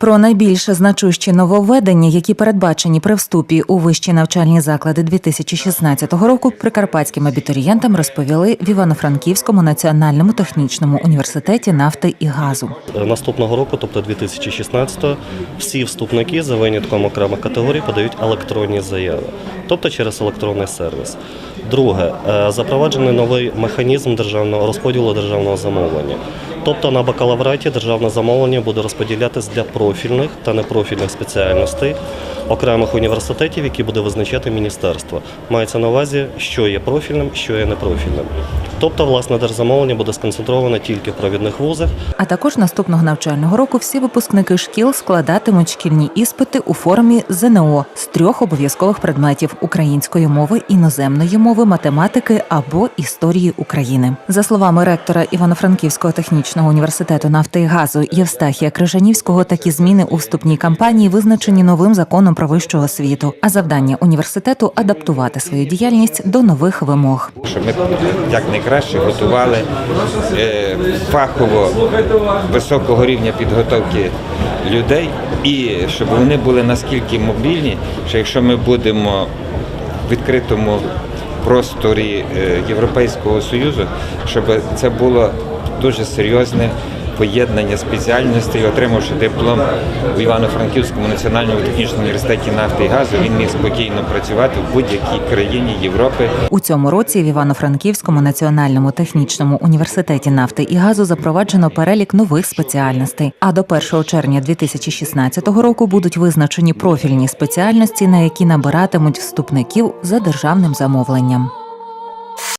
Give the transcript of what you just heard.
Про найбільш значущі нововведення, які передбачені при вступі у вищі навчальні заклади 2016 року, прикарпатським абітурієнтам розповіли в Івано-Франківському національному технічному університеті нафти і газу. Наступного року, тобто 2016, всі вступники за винятком окремих категорій подають електронні заяви, тобто через електронний сервіс. Друге, е, запроваджений новий механізм державного розподілу державного замовлення. Тобто на бакалавраті державне замовлення буде розподілятись для профільних та непрофільних спеціальностей окремих університетів, які буде визначати міністерство. Мається на увазі, що є профільним, що є непрофільним. Тобто, власне, держзамовлення буде сконцентроване тільки в провідних вузах, А також наступного навчального року всі випускники шкіл складатимуть шкільні іспити у формі ЗНО з трьох обов'язкових предметів української мови, іноземної мови, математики або історії України. За словами ректора Івано-Франківського технічного університету нафти і газу Євстахія Крижанівського, такі зміни у вступній кампанії визначені новим законом про вищу освіту. А завдання університету адаптувати свою діяльність до нових вимог. ми якнайкраще готували е, фахово високого рівня підготовки людей, і щоб вони були наскільки мобільні, що якщо ми будемо в відкритому просторі е, Європейського Союзу, щоб це було дуже серйозне поєднання спеціальностей, отримавши диплом у Івано-Франківському національному технічному університеті нафти і газу, він міг спокійно працювати в будь-якій країні Європи. У цьому році в Івано-Франківському національному технічному університеті нафти і газу запроваджено перелік нових спеціальностей. А до 1 червня 2016 року будуть визначені профільні спеціальності, на які набиратимуть вступників за державним замовленням.